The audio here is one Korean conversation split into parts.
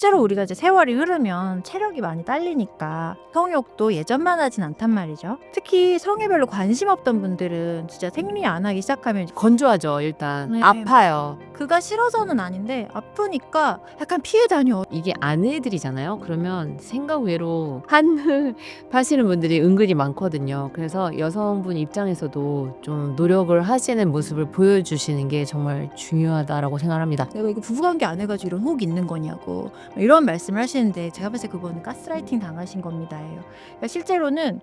실제로 우리가 이제 세월이 흐르면 체력이 많이 딸리니까 성욕도 예전만 하진 않단 말이죠. 특히 성애별로 관심 없던 분들은 진짜 생리 안 하기 시작하면 건조하죠 일단 네. 아파요 그가 싫어서는 아닌데 아프니까 약간 피해 다녀. 이게 아내들이잖아요 그러면 생각 외로 한을 파시는 분들이 은근히 많거든요 그래서 여성분 입장에서도 좀 노력을 하시는 모습을 보여주시는 게 정말 중요하다라고 생각합니다 내가 이거 부부관계 안 해가지고 이런 혹 있는 거냐고 이런 말씀을 하시는데 제가 봤을 때 그거는 가스라이팅 당하신 겁니다예요. 그러니까 실제로는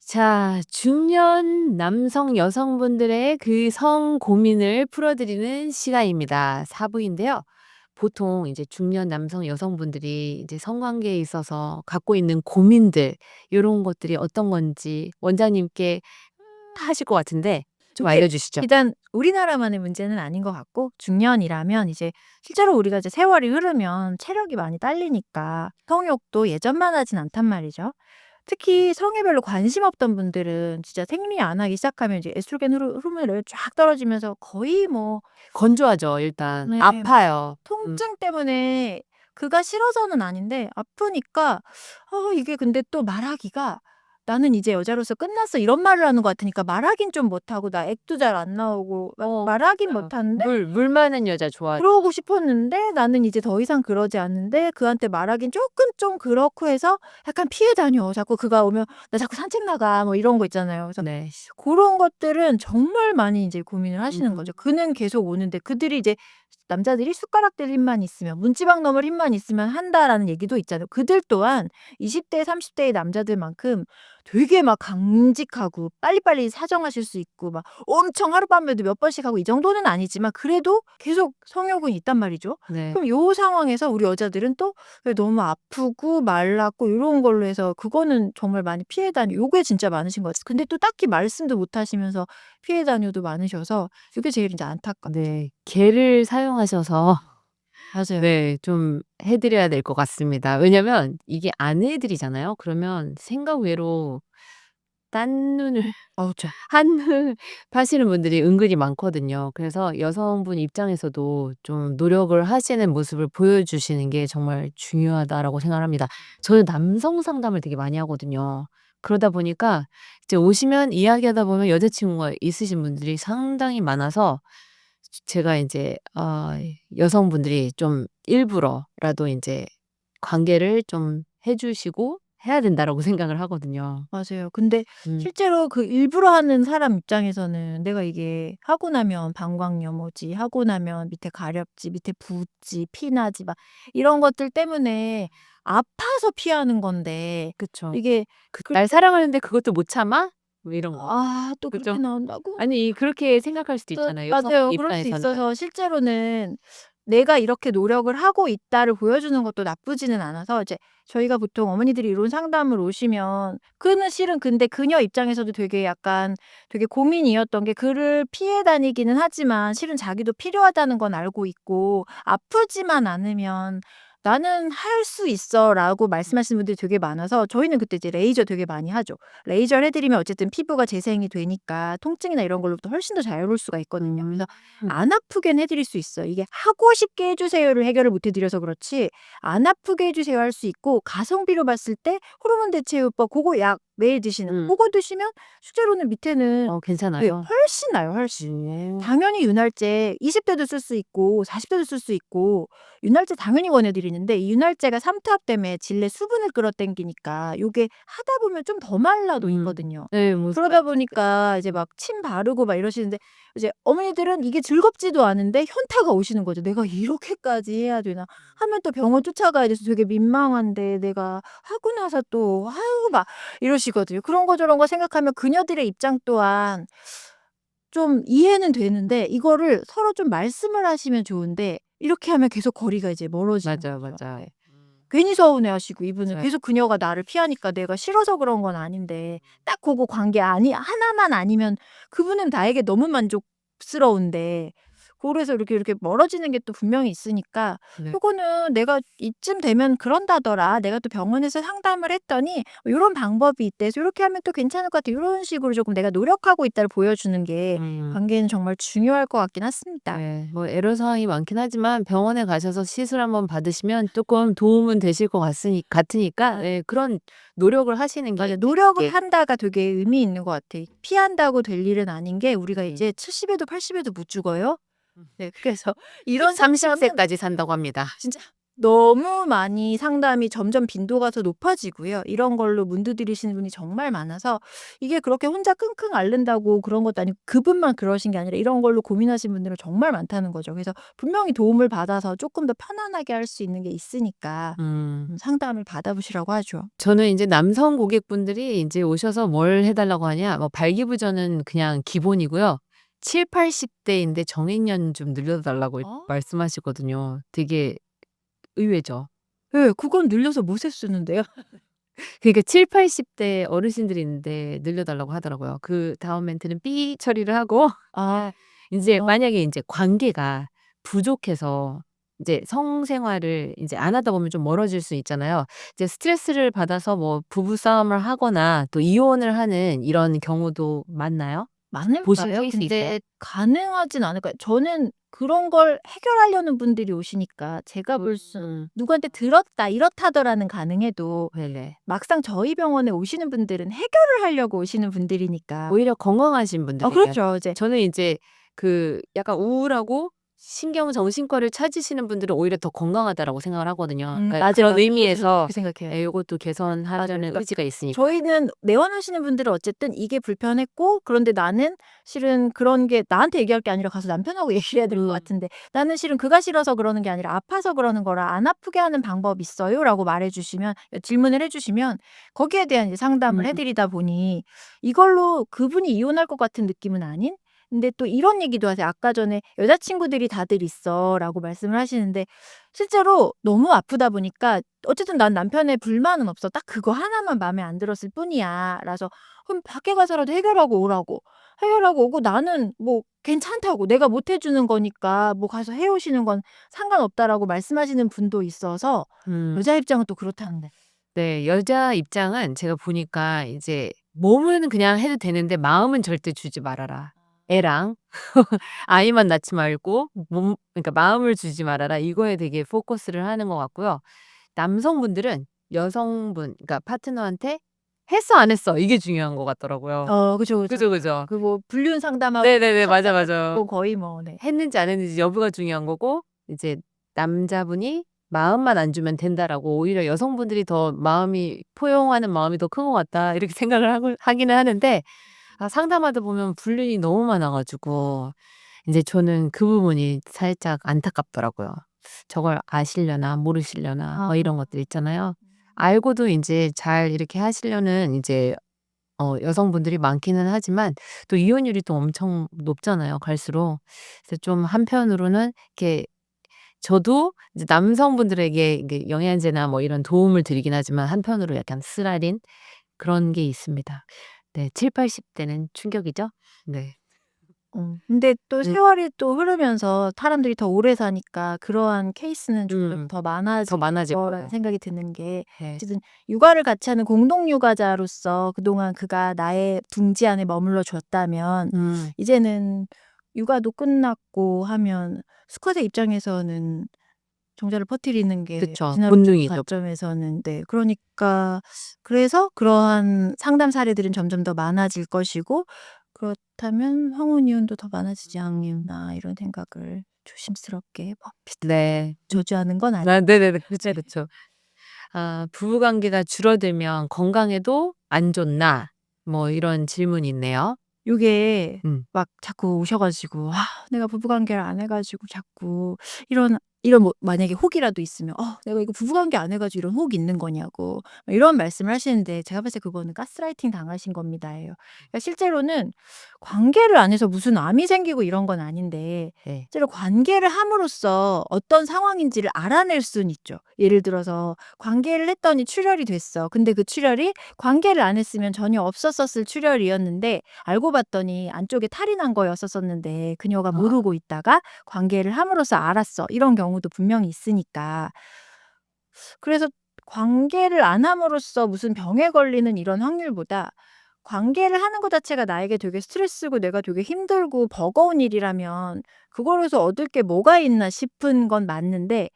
자, 중년 남성 여성분들의 그 성 고민을 풀어드리는 시간입니다. 사부인데요. 보통 이제 중년 남성 여성분들이 이제 성관계에 있어서 갖고 있는 고민들, 이런 것들이 어떤 건지 원장님께 하실 것 같은데 좀 알려주시죠. 일단 우리나라만의 문제는 아닌 것 같고 중년이라면 이제 실제로 우리가 이제 세월이 흐르면 체력이 많이 딸리니까 성욕도 예전만 하진 않단 말이죠. 특히 성애별로 관심 없던 분들은 진짜 생리 안 하기 시작하면 이제 에스트로겐 호르- 호르몬이 쫙 떨어지면서 거의 뭐 건조하죠, 일단. 네. 아파요. 통증 때문에 그가 싫어서는 아닌데 아프니까 어 이게 근데 또 말하기가 나는 이제 여자로서 끝났어 이런 말을 하는 것 같으니까 말하긴 좀 못하고 나 액도 잘 안 나오고 마- 어, 말하긴 맞아요. 못하는데 물, 물 많은 여자 좋아. 그러고 싶었는데 나는 이제 더 이상 그러지 않는데 그한테 말하긴 조금 좀 그렇고 해서 약간 피해 다녀 자꾸 그가 오면 나 자꾸 산책 나가 뭐 이런 거 있잖아요 그래서 네. 그런 것들은 정말 많이 이제 고민을 하시는 음. 거죠. 그는 계속 오는데 그들이 이제 남자들이 숟가락 될 힘만 있으면 문지방 넘을 힘만 있으면 한다라는 얘기도 있잖아요. 그들 또한 20대, 30대의 남자들만큼 되게 막 강직하고 빨리빨리 사정하실 수 있고 막 엄청 하룻밤에도 몇 번씩 하고 이 정도는 아니지만 그래도 계속 성욕은 있단 말이죠. 네. 그럼 요 상황에서 우리 여자들은 또 너무 아프고 말랐고 이런 걸로 해서 그거는 정말 많이 피해 다니 요게 진짜 많으신 것 같아요. 근데 또 딱히 말씀도 못 하시면서 피해 다녀도 많으셔서 이게 제일 이제 안타깝죠. 네. 개를 사용하셔서 맞아요. 네, 좀 해 드려야 될 것 같습니다. 왜냐면 이게 아내들이잖아요. 그러면 생각 외로 딴 눈을 어우 저 한을 파시는 분들이 은근히 많거든요. 그래서 여성분 입장에서도 좀 노력을 하시는 모습을 보여주시는 게 정말 중요하다라고 생각합니다. 저는 남성 상담을 되게 많이 하거든요. 그러다 보니까 이제 오시면 이야기하다 보면 여자친구가 있으신 분들이 상당히 많아서 제가 이제 아 여성분들이 좀 일부러라도 인제 관계를 좀 해 주시고 해야 된다라고 생각을 하거든요. 맞아요. 근데 음. 실제로 그 일부러 하는 사람 입장에서는 내가 이게 하고 나면 방광염오지, 하고 나면 밑에 가렵지, 밑에 붓지, 피나지 막 이런 것들 때문에 아파서 피하는 건데 그쵸. 이게 그 그 "날 사랑하는데 그것도 못 참아?" 뭐 이런 거. 아 또? 그렇게 나온다고? 아니 그렇게 생각할 수도 또 있잖아요, 맞아요. 그럴 수 입장에서는. 있어서 실제로는 내가 이렇게 노력을 하고 있다를 보여주는 것도 나쁘지는 않아서 이제 저희가 보통 어머니들이 이런 상담을 오시면 그는 실은 근데 그녀 입장에서도 되게 약간 되게 고민이었던 게 그를 피해 다니기는 하지만 실은 자기도 필요하다는 건 알고 있고 아프지만 않으면 " 나는 할 수 있어."라고 말씀하시는 분들이 되게 많아서 저희는 그때 이제 레이저 되게 많이 하죠. 레이저를 해 드리면 어쨌든 피부가 재생이 되니까 통증이나 이런 걸로부터 훨씬 더 자유로울 수가 있거든요. 그래서 음. 안 아프게는 해 드릴 수 있어요. 이게 "하고 싶게 해 주세요."를 해결을 못 해 드려서 그렇지 "안 아프게 해 주세요." 할 수 있고 가성비로 봤을 때 호르몬 대체요법 고거 약 매일 드시는 음. 고거 드시면 실제로는 밑에는 어네 괜찮아요? 훨씬 나아요, 훨씬. 네. 당연히 윤활제 20 대도 쓸 수 있고 40 대도 쓸 수 있고 윤활제 당연히 권해 드리는데 이 윤활제가 삼투압 때문에 질내 수분을 끌어당기니까 요게 하다 보면 좀 더 말라도 음. 있거든요. 네 뭐 그러다 보니까 이제 막 침 바르고 막 이러시는데 이제 어머니들은 이게 즐겁지도 않은데 현타가 오시는 거죠. '내가 이렇게까지 해야 되나?' 하면 또 병원 쫓아가야 돼서 되게 민망한데 내가 하고 나서 또 아유 막 이러시 거든요. 그런 거 저런 거 생각하면 그녀들의 입장 또한 좀 이해는 되는데 이거를 서로 좀 말씀을 하시면 좋은데 이렇게 하면 계속 거리가 이제 멀어지는 맞아요, 거죠. 맞아요. 네. 음. 괜히 서운해하시고 이분은 맞아요. 계속 그녀가 나를 피하니까 내가 싫어서 그런 건 아닌데 딱 고거 관계 아니 하나만 아니면 그분은 나에게 너무 만족스러운데 그래서 이렇게 이렇게 멀어지는 게 또 분명히 있으니까 네. 요거는 내가 이쯤 되면 그런다더라. 내가 또 병원에서 상담을 했더니 요런 방법이 있대. 그래서 요렇게 하면 또 괜찮을 것 같아. 요런 식으로 조금 내가 노력하고 있다를 보여주는 게 음. 관계에는 정말 중요할 것 같긴 했습니다. 네. 뭐 애로 사항이 많긴 하지만 병원에 가셔서 시술 한번 받으시면 쪼끔 도움은 되실 것 같으니 같으니까 예 그런 노력을 하시는 게 맞아요. 노력을 예. 한다가 되게 의미 있는 것 같아. 피한다고 될 일은 아닌 게 우리가 음. 이제 70에도 80에도 못 죽어요. 음. 네. 그래서 이런 30 상담은 세까지 산다고 합니다. 진짜 너무 많이 상담이 점점 빈도가 더 높아지고요. 이런 걸로 문드들이시는 분이 정말 많아서 이게 그렇게 혼자 끙끙 앓는다고 그런 것도 아니고 그분만 그러신 게 아니라 이런 걸로 고민하시는 분들은 정말 많다는 거죠. 그래서 분명히 도움을 받아서 쪼끔 더 편안하게 할 수 있는 게 있으니까 음. 음 상담을 받아보시라고 하죠. 저는 인제 남성 고객분들이 인제 오셔서 뭘 해 달라고 하냐 뭐 발기부전은 그냥 기본이고요. 70-80 대인데 정액련 좀 늘려 달라고 어? 말씀하시거든요. 되게 의외죠. 예. 그건 늘려서 무엇에 쓰는데요? 그러니까 70-80대 어르신들이 있는데 늘려 달라고 하더라고요. 그 다음 멘트는 삐 처리를 하고 아. 인제 어. 만약에 인제 관계가 부족해서 이제 성생활을 인제 안 하다 보면 좀 멀어질 수 있잖아요. 이제 스트레스를 받아서 뭐 부부 싸움을 하거나 또 이혼을 하는 이런 경우도 많나요? 보신 많을까요? 케이스 있어요? 근데 가능하진 않을까요? 저는 그런 걸 해결하려는 분들이 오시니까 제가 볼순 음. 누구한테 들었다 이렇다더라는 가능해도 네네. 막상 저희 병원에 오시는 분들은 해결을 하려고 오시는 분들이니까. 오히려 건강하신 아 분들에게 그렇죠. 이제 저는 인제 그 약간 우울하고 신경 정신과를 찾으시는 분들은 오히려 더 건강하다라고 생각을 하거든요. 음 그러니까 그런 맞아요. 의미에서 그렇게 생각해요. 예 요것도 맞아요. 개선하려는 그러니까 의지가 있으니까. 저희는 내원하시는 분들은 어쨌든 이게 불편했고 그런데 나는 실은 그런 게 나한테 얘기할 게 아니라 가서 남편하고 얘기를 해야 될것 음. 같은데 "나는 실은 그가 싫어서 그러는 게 아니라 아파서 그러는 거라 안 아프게 하는 방법 있어요?"라고 말해 주시면 질문을 해 주시면 거기에 대한 이제 상담을 해 음. 드리다 보니 이걸로 그분이 이혼할 것 같은 느낌은 아닌 근데 또 이런 얘기도 하세요. "아까 전에 여자친구들이 다들 있어."라고 말씀을 하시는데 실제로 너무 아프다 보니까 어쨌든 "난 남편의 불만은 없어. 딱 그거 하나만 마음에 안 들었을 뿐이야." 라서 "그럼 밖에 가서라도 해결하고 오라."고. 해결하고 오고 "나는 뭐 괜찮다."고 "내가 못 해 주는 거니까 뭐 가서 해 오시는 건 상관없다."라고 말씀하시는 분도 있어서 음. 여자 입장은 또 그렇다는데. 네. 여자 입장은 제가 보니까 이제 몸은 그냥 해도 되는데 마음은 절대 주지 말아라. 애랑 아이만 낳지 말고 몸 그러니까 마음을 주지 말아라. 이거에 되게 포커스를 하는 것 같고요. 남성분들은 여성분 그러니까 파트너한테 "했어 안 했어?" 이게 중요한 것 같더라고요. 어 그죠, 그죠. 그죠, 그죠. 그 뭐 불륜 상담하고 네네네. 맞아, 맞아요. 뭐 거의 뭐 네. 했는지 안 했는지 여부가 중요한 거고 이제 남자분이 "마음만 안 주면 된다."라고 오히려 여성분들이 더 마음이 포용하는 마음이 더 큰 것 같다. 이렇게 생각을 하고 하기는 하는데 아 상담하다 보면 불륜이 너무 많아 가지고 인제 저는 그 부분이 살짝 안타깝더라고요. 저걸 아시려나 모르시려나 뭐 이런 것들 있잖아요. 알고도 인제 잘 이렇게 하시려는 이제 어 여성분들이 많기는 하지만 또 이혼율이 또 엄청 높잖아요 갈수록. 그래서 좀 한편으로는 이렇게 저도 이제 남성분들에게 이게 영양제나 뭐 이런 도움을 드리긴 하지만 한편으로 약간 쓰라린 그런 게 있습니다. 네. 70-80 대는 충격이죠? 네. 어 근데 또 음. 세월이 또 흐르면서 사람들이 더 오래 사니까 그러한 케이스는 좀 음. 더 더 많아질 거라는 거예요. 생각이 드는 게 네. 어쨌든 육아를 같이 하는 공동 육아자로서 그동안 그가 나의 둥지 안에 머물러 줬다면 음. 이제는 육아도 끝났고 하면 수컷의 입장에서는 정자를 퍼뜨리는 게 그쵸. 진화론적 본능이죠. 관점에서는 네 그러니까 그래서 그러한 상담 사례들은 점점 더 많아질 것이고 그렇다면 황혼 이혼도 더 많아지지 않겠나 이런 생각을 조심스럽게 해 봅니다. 네. 저주하는 건 아니 아 네네네. 그쵸, 그쵸. 아 부부 관계가 줄어들면 건강에도 안 좋나? 뭐 이런 질문이 있네요. 요게 음. 막 자꾸 오셔 가지고 "아 내가 부부 관계를 안 해 가지고 자꾸 이런 이런 뭐 만약에 혹이라도 있으면 "어 내가 이거 부부관계 안 해 가지고 이런 혹이 있는 거냐."고 막 이런 말씀을 하시는데 제가 봤을 때 그거는 가스라이팅 당하신 겁니다.예요. 그러니까 실제로는 관계를 안 해서 무슨 암이 생기고 이런 건 아닌데 네. 실제로 관계를 함으로써 어떤 상황인지를 알아낼 수는 있죠. 예를 들어서 관계를 했더니 출혈이 됐어. 근데 그 출혈이 관계를 안 했으면 전혀 없었었을 출혈이었는데 알고 봤더니 안쪽에 탈이 난 거였었었는데 그녀가 아. 모르고 있다가 관계를 함으로써 알았어. 이런 경우 도 분명히 있으니까. 그래서 관계를 안 함으로써 무슨 병에 걸리는 이런 확률보다 관계를 하는 것 자체가 나에게 되게 스트레스고 내가 되게 힘들고 버거운 일이라면 그거에서 얻을 게 뭐가 있나 싶은 건 맞는데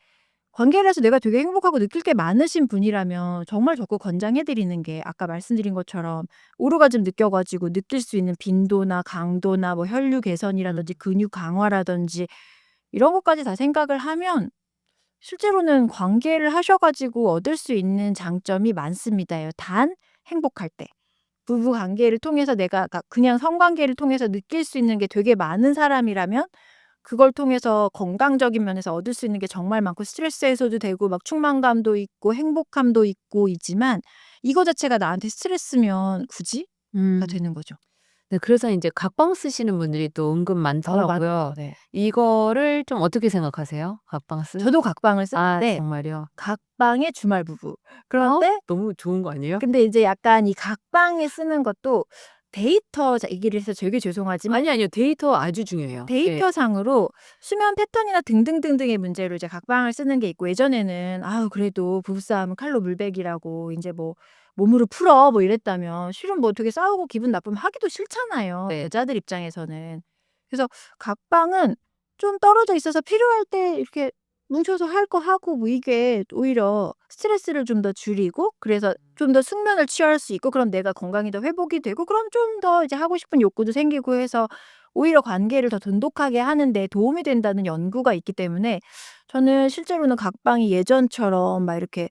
관계를 해서 내가 되게 행복하고 느낄 게 많으신 분이라면 정말 적극 권장해 드리는 게 아까 말씀드린 것처럼 오르가즘 느껴 가지고 느낄 수 있는 빈도나 강도나 뭐 혈류 개선이라든지 근육 강화라든지 이런 것까지 다 생각을 하면 실제로는 관계를 하셔 가지고 얻을 수 있는 장점이 많습니다요. 단 행복할 때. 부부 관계를 통해서 내가 그러니까 그냥 성관계를 통해서 느낄 수 있는 게 되게 많은 사람이라면 그걸 통해서 건강적인 면에서 얻을 수 있는 게 정말 많고 스트레스 해소도 되고 막 충만감도 있고 행복함도 있고 있지만 이거 자체가 나한테 스트레스면 굳이?가 음. 되는 거죠. 네 그래서 인제 각방 쓰시는 분들이 또 은근 많더라고요. 네. 이거를 좀 어떻게 생각하세요? 각방 쓰는 저도 각방을 아 쓰는데 정말요? 각방의 주말 부부. 어? 그런데 너무 좋은 거 아니에요? 근데 이제 약간 이 각방에 쓰는 것도 데이터 자 얘기를 해서 되게 죄송하지만 아니요, 아니요. 데이터 아주 중요해요. 예. 데이터상으로 수면 패턴이나 등등등등의 문제로 이제 각방을 쓰는 게 있고 예전에는 아우 그래도 부부싸움은 칼로 물베기라고 인제 뭐 "몸으로 풀어." 뭐 이랬다면 실은 뭐 되게 싸우고 기분 나쁘면 하기도 싫잖아요 네. 여자들 입장에서는. 그래서 각방은 좀 떨어져 있어서 필요할 때 이렇게 뭉쳐서 할 거 하고 뭐 이게 오히려 스트레스를 좀 더 줄이고 그래서 좀 더 숙면을 취할 수 있고 그럼 내가 건강이 더 회복이 되고 그럼 좀 더 이제 하고 싶은 욕구도 생기고 해서 오히려 관계를 더 돈독하게 하는 데 도움이 된다는 연구가 있기 때문에 저는 실제로는 각방이 예전처럼 막 이렇게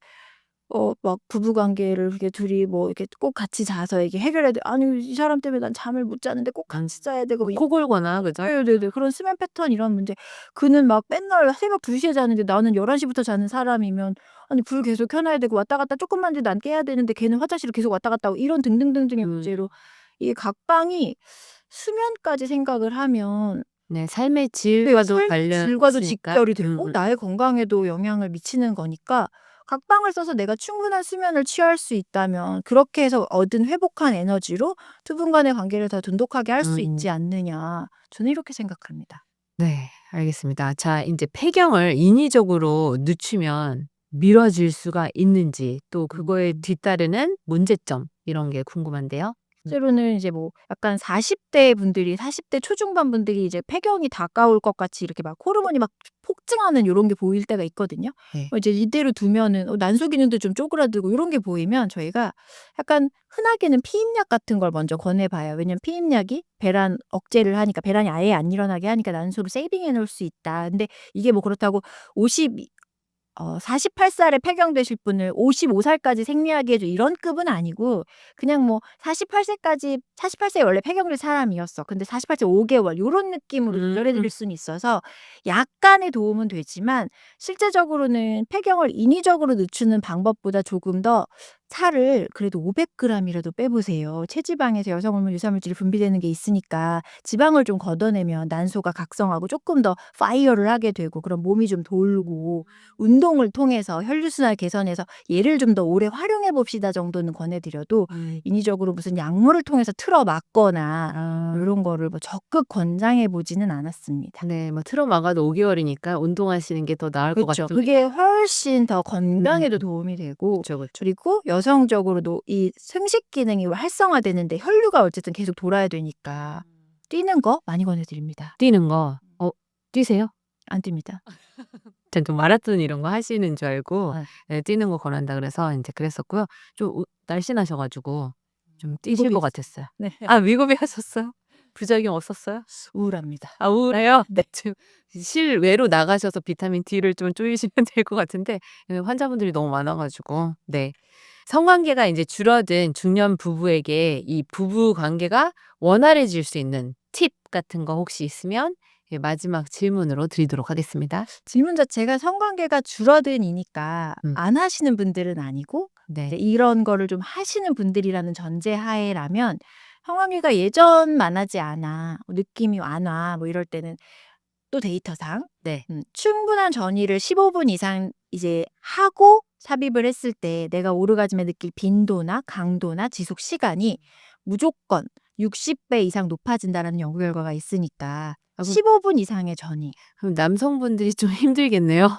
어 막 부부 관계를 이렇게 둘이 뭐 이렇게 꼭 같이 자서 이게 해결해야 돼 "아니 이 사람 때문에 난 잠을 못 자는데 꼭 같이 자야 되고." 뭐코 골거나 그죠? 네네네. 그런 수면 패턴 이런 문제 그는 막 맨날 새벽 2 시에 자는데 나는 11 시부터 자는 사람이면 아니 불 계속 켜 놔야 되고 왔다 갔다 쪼끔만 해도 난 깨야 되는데 걔는 화장실을 계속 왔다 갔다 하고 이런 등등등등의 음. 문제로 이 각방이 수면까지 생각을 하면 네. 삶의 네 질과도 삶의 관련 질과도 있으니까. 직결이 되고 음음. 나의 건강에도 영향을 미치는 거니까 각방을 써서 내가 충분한 수면을 취할 수 있다면 그렇게 해서 얻은 회복한 에너지로 두 분 간의 관계를 더 돈독하게 할 수 음. 있지 않느냐. 저는 이렇게 생각합니다. 네. 알겠습니다. 자 인제 폐경을 인위적으로 늦추면 미뤄질 수가 있는지 또 그거에 음. 뒤따르는 문제점 이런 게 궁금한데요. 음. 실제로는 이제 뭐 약간 40 대 분들이 40 대 초중반 분들이 이제 폐경이 다가올 것 같이 이렇게 막 호르몬이 막 폭증하는 요런 게 보일 때가 있거든요. 네. 어 이제 이대로 두면은 어 난소 기능도 좀 쪼그라들고 요런 게 보이면 저희가 약간 흔하게는 피임약 같은 걸 먼저 권해 봐요. 왜냐면 피임약이 배란 억제를 하니까 배란이 아예 안 일어나게 하니까 난소를 세이빙해 놓을 수 있다. 근데 이게 뭐 그렇다고 52 어 48 살에 폐경되실 분을 55 살까지 생리하게 해 줘 이런 급은 아니고 그냥 뭐 48 세까지 48 세에 원래 폐경될 사람이었어. 근데 48세 5 개월 요런 느낌으로 조절해 음. 드릴 수는 있어서 약간의 도움은 되지만 실제적으로는 폐경을 인위적으로 늦추는 방법보다 조금 더 살을 그래도 500 그램이라도 빼 보세요. 체지방에서 여성 호르몬 유사물질이 분비되는 게 있으니까 지방을 좀 걷어내면 난소가 각성하고 쪼끔 더 파이어를 하게 되고 그럼 몸이 좀 돌고 운동을 통해서 혈류순환 개선해서 얘를 좀 더 오래 활용해 봅시다 정도는 권해 드려도 음. 인위적으로 무슨 약물을 통해서 틀어 막거나 아. 요런 거를 뭐 적극 권장해 보지는 않았습니다. 네. 뭐 틀어 막아도 5 개월이니까 운동하시는 게 더 나을 것 그쵸. 같은 그게 훨씬 더 건강에도 음. 도움이 되고 그쵸, 그쵸. 그리고 여 성적으로도 이 생식 기능이 활성화되는데 혈류가 어쨌든 계속 돌아야 되니까 뛰는 거 많이 권해 드립니다. 뛰는 거. 어 뛰세요? 안 뜁니다. 전좀 마라톤 이런 거 하시는 줄 알고 아. 예 뛰는 거 권한다 그래서 인제 그랬었고요. 좀 우 날씬하셔 가지고 좀 뛰실 미국에 것 같았어요. 네. 아 미국에 하셨어요? 부작용 없었어요? 우울합니다. 아 우울해요? 네. 지금 실외로 나가셔서 비타민 D를 좀 쪼이시면 될 것 같은데 예 환자분들이 너무 많아 가지고. 네. 성관계가 인제 줄어든 중년 부부에게 이 부부 관계가 원활해질 수 있는 팁 같은 거 혹시 있으면 예 마지막 질문으로 드리도록 하겠습니다. 질문 자체가 성관계가 줄어드니까 음. 안 하시는 분들은 아니고 이제 네. 이런 거를 좀 하시는 분들이라는 전제 하에라면 성관계가 예전만 하지 않아. 뭐 느낌이 안 와. 뭐 이럴 때는 또 데이터상 네. 음, 충분한 전이를 15분 이상 이제 하고 삽입을 했을 때 내가 오르가즘에 느낄 빈도나 강도나 지속 시간이 무조건 60배 이상 높아진다라는 연구 결과가 있으니까 아 그럼 15분 이상의 전이. 그럼 남성분들이 좀 힘들겠네요.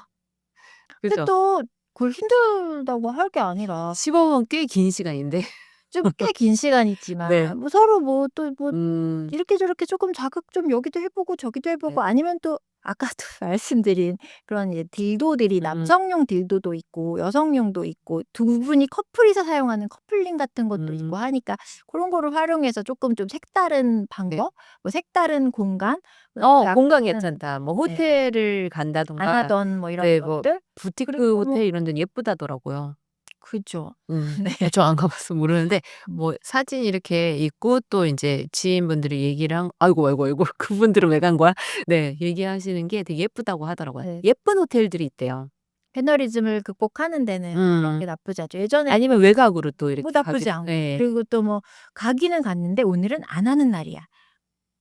근데 그죠? 또 그걸 힘들다고 할 게 아니라 15분 꽤 긴 시간인데. 좀 꽤 긴 시간이지만 네. 뭐 서로 뭐 또 뭐 음. 이렇게 저렇게 조금 자극 좀 여기도 해 보고 저기도 해 네. 보고 아니면 또 아까도 말씀드린 그런 이제 딜도들이 음. 남성용 딜도도 있고 여성용도 있고 두 분이 커플이서 사용하는 커플링 같은 것도 음. 있고 하니까 그런 거를 활용해서 조금 좀 색다른 네. 방법, 뭐 색다른 공간, 뭐어 공간 약간 괜찮다. 뭐 네. 호텔을 안 간다든가 하던 뭐 이런 네 뭐 것들 부티크 그리고 뭐 호텔 이런 데는 예쁘다더라고요. 그죠. 음. 네. 저 안 가 봐서 모르는데 음. 뭐 사진 이렇게 있고 또 인제 지인분들이 얘기를 한 아이고, 아이고, 아이고 그분들은 왜 간 거야? 네. 얘기하시는 게 되게 예쁘다고 하더라고요. 네. 예쁜 호텔들이 있대요. 매너리즘을 극복하는 데는 그런 음. 게 나쁘지 않죠. 예전에 아니면 외곽으로 또뭐 이렇게 나쁘지 가기 않고 예. 그리고 또 뭐 가기는 갔는데 오늘은 안 하는 날이야.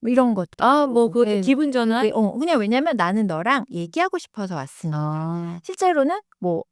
뭐 이런 것도 아 뭐 있고. 그것도 네. 기분 네 전환? 어 그냥 왜냐면 나는 너랑 얘기하고 싶어서 왔으니까. 아. 실제로는 뭐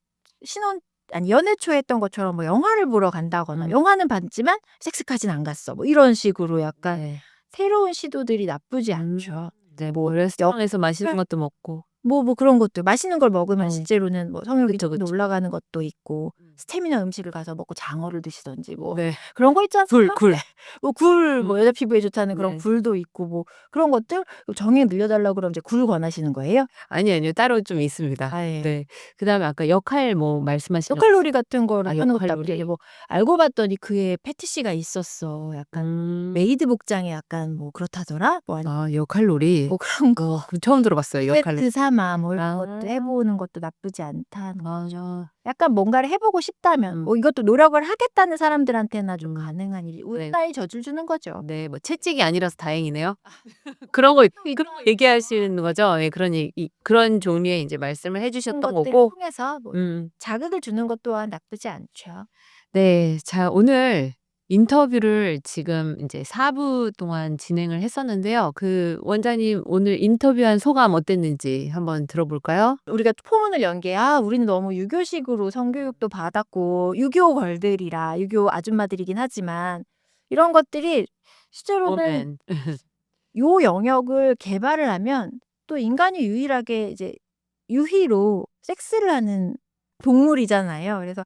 신혼 아니 연애 초에 했던 것처럼 뭐 영화를 보러 간다거나 음. 영화는 봤지만 섹스까지는 안 갔어. 뭐 이런 식으로 약간 네. 새로운 시도들이 나쁘지 음. 않죠. 네뭐뭐여 레스토랑에서 맛있는 네. 것도 먹고. 뭐, 뭐 그런 것도 맛있는 걸 먹으면 어. 실제로는 뭐 성욕이 그쵸, 그쵸. 올라가는 것도 있고 음. 스테미나 음식을 가서 먹고 장어를 드시던지 뭐 네. 그런 거 있잖아요. 굴, 굴. 뭐 굴, 뭐 음. 여자 피부에 좋다는 그런 네. 굴도 있고 뭐 그런 것들 그 정액 늘려달라고 그러면 이제 굴 권하시는 거예요? 아니, 아니요. 따로 좀 있습니다. 아, 예. 네. 그 다음에 아까 역할 뭐 말씀하신 역할놀이 같은 거를 아, 하는 것도 역할놀이. 뭐 알고 봤더니 그의 패티시가 있었어. 약간 음. 메이드 복장에 약간 뭐 그렇다더라? 뭐 아니 아, 역할놀이. 뭐 그런 거. 처음 들어봤어요, 역할놀이. 마음으로 뭐 아. 또 해보는 것도 나쁘지 않다. 맞아. 약간 뭔가를 해보고 싶다면 음. 뭐 이것도 노력을 하겠다는 사람들한테나 좀 음. 가능한 일이 네. 운나의 젖을 주는 거죠. 네, 뭐 채찍이 아니라서 다행이네요. 아. 그런 거 그렇죠. 그런 거 얘기하시는 거죠. 예, 그런 이- 그런 종류의 이제 말씀을 해주셨던 거고. 통해서 뭐 음, 자극을 주는 것 또한 나쁘지 않죠. 네, 자 오늘 인터뷰를 지금 인제 4 부 동안 진행을 했었는데요. 그 원장님 오늘 인터뷰한 소감 어땠는지 한번 들어볼까요? 우리가 포문을 연 게 '아 우리는 너무 유교식으로 성교육도 받았고 유교 걸들이라 유교 아줌마들이긴 하지만 이런 것들이 실제로는 오멘. 요 영역을 개발을 하면 또 인간이 유일하게 이제 유희로 섹스를 하는 동물이잖아요. 그래서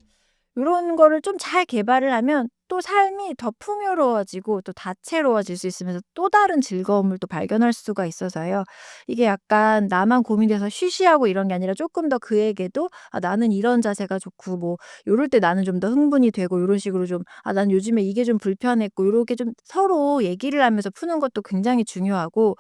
요런 거를 좀 잘 개발을 하면 또 삶이 더 풍요로워지고 또 다채로워질 수 있으면서 또 다른 즐거움을 또 발견할 수가 있어서요. 이게 약간 나만 고민돼서 쉬쉬하고 이런 게 아니라 쪼끔 더 그에게도 '아 나는 이런 자세가 좋고 뭐 요럴 때 나는 좀 더 흥분이 되고 요런 식으로 좀 아 난 요즘에 이게 좀 불편했고.' 요렇게 좀 서로 얘기를 하면서 푸는 것도 굉장히 중요하고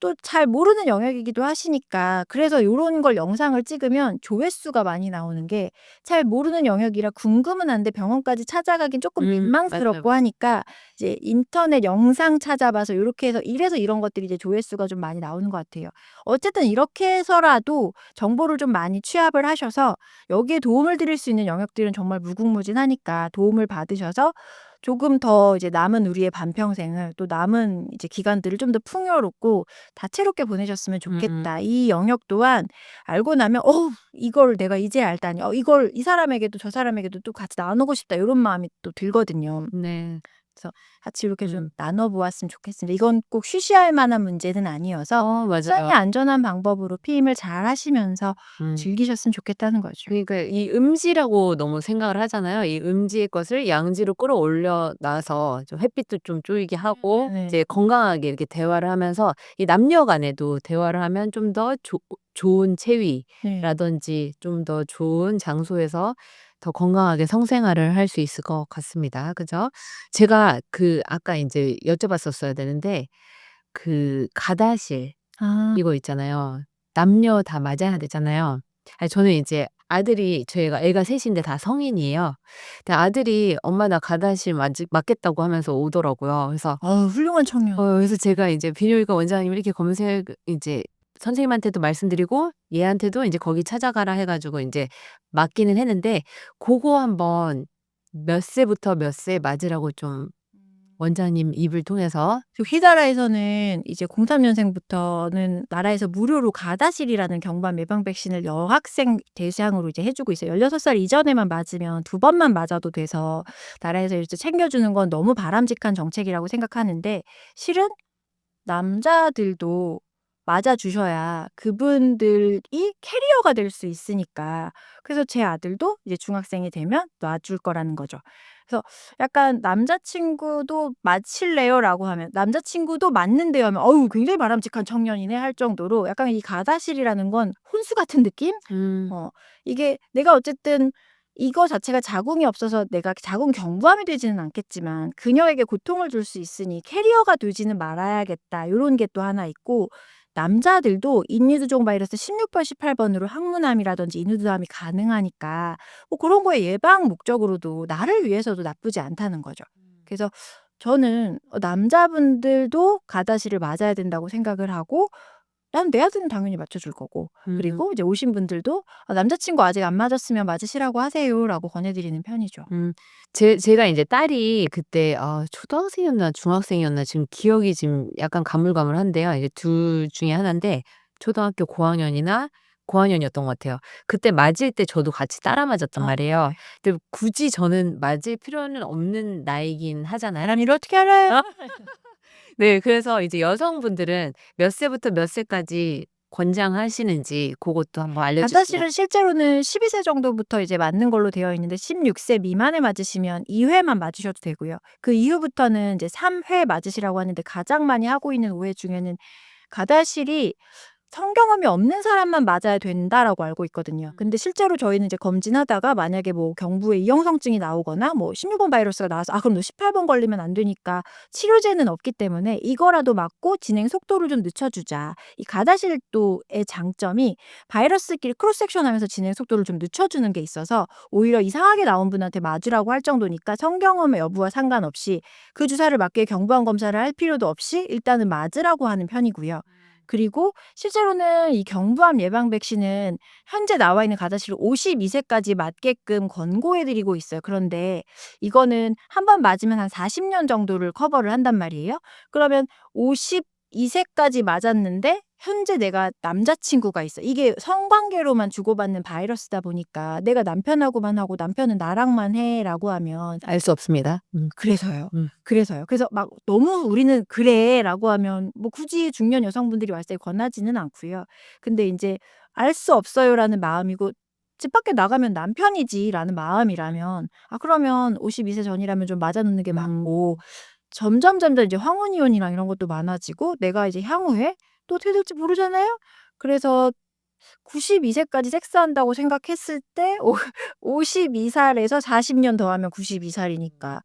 또 잘 모르는 영역이기도 하시니까 그래서 요런 걸 영상을 찍으면 조회수가 많이 나오는 게 잘 모르는 영역이라 궁금은 한데 병원까지 찾아가긴 쪼끔 음 맞아요. 민망스럽고 하니까 이제 인터넷 영상 찾아봐서 요렇게 해서 이래서 이런 것들이 이제 조회수가 좀 많이 나오는 것 같아요. 어쨌든 이렇게 해서라도 정보를 좀 많이 취합을 하셔서 여기에 도움을 드릴 수 있는 영역들은 정말 무궁무진하니까 도움을 받으셔서 조금 더 이제 남은 우리의 반평생을 또 남은 이제 기간들을 좀 더 풍요롭고 다채롭게 보내셨으면 음음. 좋겠다. 이 영역 또한 알고 나면 '어우 이걸 내가 이제 알다니. 어 이걸 이 사람에게도 저 사람에게도 또 같이 나누고 싶다.' 요런 마음이 또 들거든요. 네. 그래서 같이 이렇게 좀 음. 나눠 보았으면 좋겠습니다. 이건 꼭 쉬쉬할 만한 문제는 아니어서 어 굉장히 맞아요. 안전한 방법으로 피임을 잘 하시면서 음. 즐기셨으면 좋겠다는 거죠. 그러니까 이 음지라고 너무 생각을 하잖아요. 이 음지의 것을 양지로 끌어올려 놔서 좀 햇빛도 좀 쪼이게 하고 네. 이제 건강하게 이렇게 대화를 하면서 이 남녀 간에도 대화를 하면 좀더조 좋은 네. 체위라든지 좀 더 좋은 장소에서 더 건강하게 성생활을 할 수 있을 것 같습니다. 그죠? 제가 그 아까 인제 여쭤봤었어야 되는데 그 가다실 아. 이거 있잖아요. 남녀 다 맞아야 되잖아요. 아니 저는 이제 아들이 저희가 애가 셋인데 다 성인이에요. 근데 아들이 "엄마 나 가다실 맞 맞겠다."고 하면서 오더라고요. 그래서 어우 훌륭한 청년. 어 그래서 제가 이제 비뇨기과 원장님이 이렇게 검색 이제 선생님한테도 말씀드리고 얘한테도 인제 거기 찾아가라 해 가지고 인제 맞기는 했는데 고거 한번 몇 세부터 몇 세 맞으라고 좀 원장님 입을 통해서 그 휘다라에서는 이제 03년생부터는 나라에서 무료로 가다실이라는 경부암 예방 백신을 여학생 대상으로 이제 해 주고 있어요. 16살 이전에만 맞으면 두 번만 맞아도 돼서 나라에서 이제 챙겨 주는 건 너무 바람직한 정책이라고 생각하는데 실은 남자들도 맞아 주셔야 그분들이 캐리어가 될 수 있으니까. 그래서 제 아들도 이제 중학생이 되면 놔줄 거라는 거죠. 그래서 약간 "남자친구도 맞힐래요?"라고 하면 "남자친구도 맞는데요." 하면 "어우 굉장히 바람직한 청년이네." 할 정도로 약간 이 가다실이라는 건 혼수 같은 느낌? 음. 어 이게 내가 어쨌든 이거 자체가 자궁이 없어서 내가 자궁 경부암이 되지는 않겠지만 '그녀에게 고통을 줄 수 있으니 캐리어가 되지는 말아야겠다.' 요런 게 또 하나 있고 남자들도 인유두종 바이러스 16번 18번으로 항문암이라든지 인후두암이 가능하니까 뭐 그런 거의 예방 목적으로도 나를 위해서도 나쁘지 않다는 거죠. 그래서 저는 어 남자분들도 가다실을 맞아야 된다고 생각을 하고 난내 아들은 당연히 맞춰 줄 거고 음. 그리고 이제 오신 분들도 "아 남자친구 아직 안 맞았으면 맞으시라고 하세요."라고 권해 드리는 편이죠. 음. 제 제가 인제 딸이 그때 아 초등학생이었나 중학생이었나 지금 기억이 지금 약간 가물가물한데요. 이제 둘 중에 하나인데 초등학교 고학년이나 고학년이었던 것 같아요. 그때 맞을 때 저도 같이 따라 맞았단 아 말이에요. 네. 근데 굳이 저는 맞을 필요는 없는 나이긴 하잖아요. 사람 일 어떻게 알아요? 어? 네. 그래서 이제 여성분들은 몇 세부터 몇 세까지 권장하시는지 고것도 한번 알려 주시면 가다실은 실제로는 12세 정도부터 이제 맞는 걸로 되어 있는데 16세 미만에 맞으시면 2회만 맞으셔도 되고요. 그 이후부터는 이제 3회 맞으시라고 하는데 가장 많이 하고 있는 오해 중에는 가다실이 성경험이 없는 사람만 맞아야 된다라고 알고 있거든요. 근데 실제로 저희는 이제 검진하다가 만약에 뭐 경부에 이형성증이 나오거나 뭐 16번 바이러스가 나와서 '아 그럼 너 18번 걸리면 안 되니까 치료제는 없기 때문에 이거라도 맞고 진행 속도를 좀 늦춰 주자.' 이 가다실도의 장점이 바이러스끼리 크로스 섹션 하면서 진행 속도를 좀 늦춰 주는 게 있어서 오히려 이상하게 나온 분한테 맞으라고 할 정도니까 성경험의 여부와 상관없이 그 주사를 맞게 경부암 검사를 할 필요도 없이 일단은 맞으라고 하는 편이고요. 그리고 실제로는 이 경부암 예방 백신은 현재 나와 있는 가다실을 52세까지 맞게끔 권고해 드리고 있어요. 그런데 이거는 한번 맞으면 한 40년 정도를 커버를 한단 말이에요. 그러면 52 세까지 맞았는데 현재 내가 남자친구가 있어. 이게 성관계로만 주고받는 바이러스다 보니까 '내가 남편하고만 하고 남편은 나랑만 해.'라고 하면 알 수 없습니다. 음. 그래서요. 음. 그래서요. 그래서 막 너무 우리는 "그래."라고 하면 뭐 굳이 중년 여성분들이 왔을 때 권하지는 않고요. 근데 인제 "알 수 없어요."라는 마음이고 '집 밖에 나가면 남편이지.'라는 마음이라면 아 그러면 52세 전이라면 좀 맞아 놓는 게 음. 맞고 점점 점점 이제 황혼 이혼이랑 이런 것도 많아지고 내가 이제 향후에 또 어떻게 될지 모르잖아요. 그래서 92세까지 섹스한다고 생각했을 때 오 52살에서 40년 더하면 92살이니까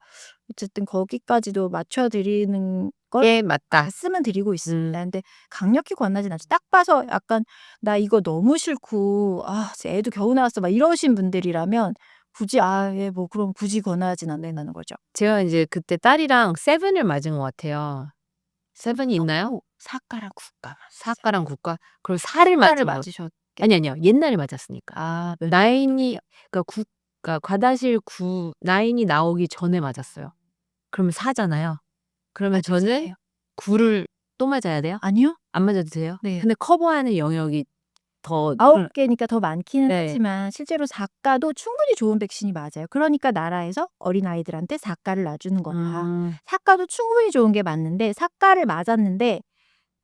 어쨌든 거기까지도 맞춰 드리는 걸 예 맞다. 말씀은 드리고 있습니다. 음. 근데 강력히 권하진 않죠. 딱 봐서 약간 '나 이거 너무 싫고 아 진짜 애도 겨우 나왔어.' 막 이러신 분들이라면 굳이 '아 예 뭐 그럼 굳이 권하진 않는다는 거죠. 제가 인제 그때 딸이랑 세븐을 맞은 것 같아요. 세븐이 있나요? 어 사과랑 국가 사과랑 국과 그리고 사과를 맞은 거 맞으셨 아니 아니요. 옛날에 맞았으니까. 아몇 나인이 그러니까 국 그러니까 과다실 구 나인이 나오기 전에 맞았어요. 그러면 4잖아요. 그러면 저는 맞으세요? 9를 또 맞아야 돼요? 아니요. 안 맞아도 돼요? 네. 근데 커버하는 영역이 더 아홉 음. 개니까 더 많기는 네. 하지만 실제로 사과도 충분히 좋은 백신이 맞아요. 그러니까 나라에서 어린아이들한테 사과를 놔주는 거다. 음. 사과도 충분히 좋은 게 맞는데 사과를 맞았는데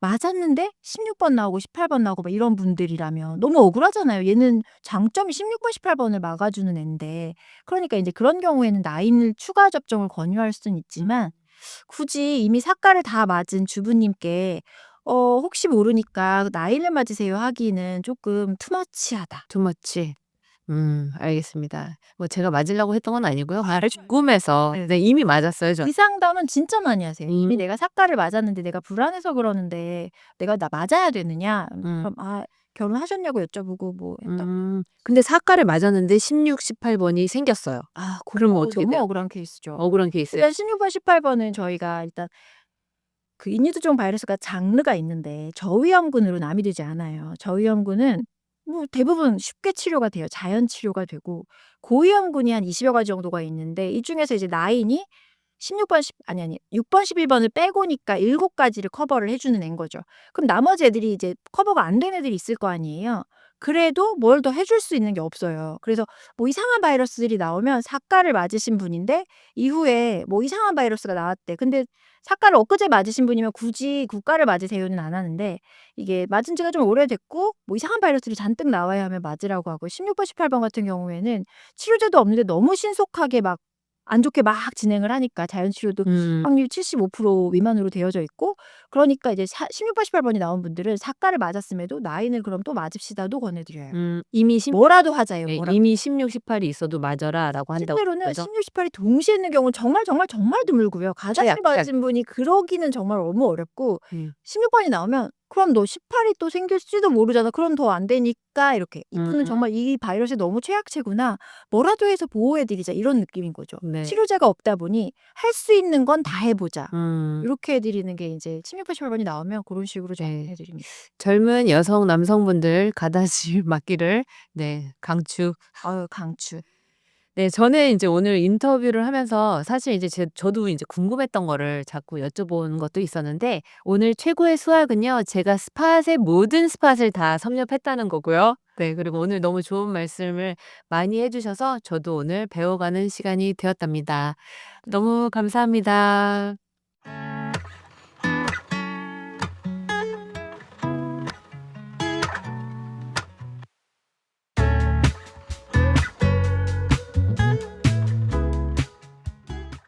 맞았는데 16번 나오고 18번 나오고 막 이런 분들이라면 너무 억울하잖아요. 얘는 장점이 16번 18번을 막아 주는 앤데. 그러니까 인제 그런 경우에는 나인을 추가 접종을 권유할 수는 있지만 굳이 이미 사과를 다 맞은 주부님께 어 혹시 모르니까 나인을 맞으세요 하기는 쪼끔 투머치하다. 투머치. 음 알겠습니다. 뭐 제가 맞으려고 했던 건 아니고요. 아 궁금해서. 네. 네 이미 맞았어요 전. 이 상담은 진짜 많이 하세요. 음. 이미 내가 사과를 맞았는데 내가 불안해서 그러는데 내가 나 맞아야 되느냐? 음. 그럼 아 결혼하셨냐고 여쭤보고 뭐 했던 음. 근데 사과를 맞았는데 16, 18번이 생겼어요. 아 그러면 그거 어떻게 너무 돼요? 억울한 케이스죠. 억울한 케이스예요. 일단 16번, 18번은 저희가 일단 그 인유두종 바이러스가 장르가 있는데 저위험군으로 남이 되지 않아요. 저위험군은 뭐 대부분 쉽게 치료가 돼요. 자연 치료가 되고 고위험군이 한 20 여 가지 정도가 있는데 이 중에서 이제 라인이 16 번, 10, 아니 아니 6 번, 11 번을 빼고니까 7 가지를 커버를 해 주는 애인 거죠. 그럼 나머지 애들이 이제 커버가 안 된 애들이 있을 거 아니에요. 그래도 뭘 더 해줄 수 있는 게 없어요. 그래서 뭐 이상한 바이러스들이 나오면 사과를 맞으신 분인데 이후에 뭐 이상한 바이러스가 나왔대. 근데 사과를 엊그제 맞으신 분이면 굳이 국가를 맞으세요는 안 하는데 이게 맞은 지가 좀 오래됐고 뭐 이상한 바이러스들이 잔뜩 나와야 하면 맞으라고 하고 16번, 18번 같은 경우에는 치료제도 없는데 너무 신속하게 막 안 좋게 막 진행을 하니까 자연 치료도 음. 확률 75% 미만으로 되어져 있고 그러니까 이제 사, 16번, 18번이 나온 분들은 사과를 맞았음에도 나인을 그럼 또 맞읍시다도 권해 드려요. 음. 이미 10, 뭐라도 하자요. 네, 뭐라도. 이미 16, 18이 있어도 맞아라라고 한다고 실제로는 그러죠. 16, 18이 동시에 있는 경우는 정말 정말 정말 드물고요. 약. 맞은 분이 그러기는 정말 너무 어렵고 음. 16번이 나오면 그럼 너 18이 또 생길지도 모르잖아. 그럼 더 안 되니까 이렇게 이분은 음. 정말 이 바이러스에 너무 최약체구나. 뭐라도 해서 보호해드리자 이런 느낌인 거죠. 네. 치료제가 없다 보니 할 수 있는 건 다 해보자. 음. 이렇게 해드리는 게 이제 16, 18번이 나오면 그런 식으로 좀 네. 해드립니다. 젊은 여성 남성분들 가다시 맞기를 네 강추. 아유 강추. 네, 저는 이제 오늘 인터뷰를 하면서 사실 이제 제, 저도 이제 궁금했던 거를 자꾸 여쭤본 것도 있었는데 오늘 최고의 수학은요 제가 스팟의 모든 스팟을 다 섭렵했다는 거고요. 네, 그리고 오늘 너무 좋은 말씀을 많이 해 주셔서 저도 오늘 배워가는 시간이 되었답니다. 너무 감사합니다.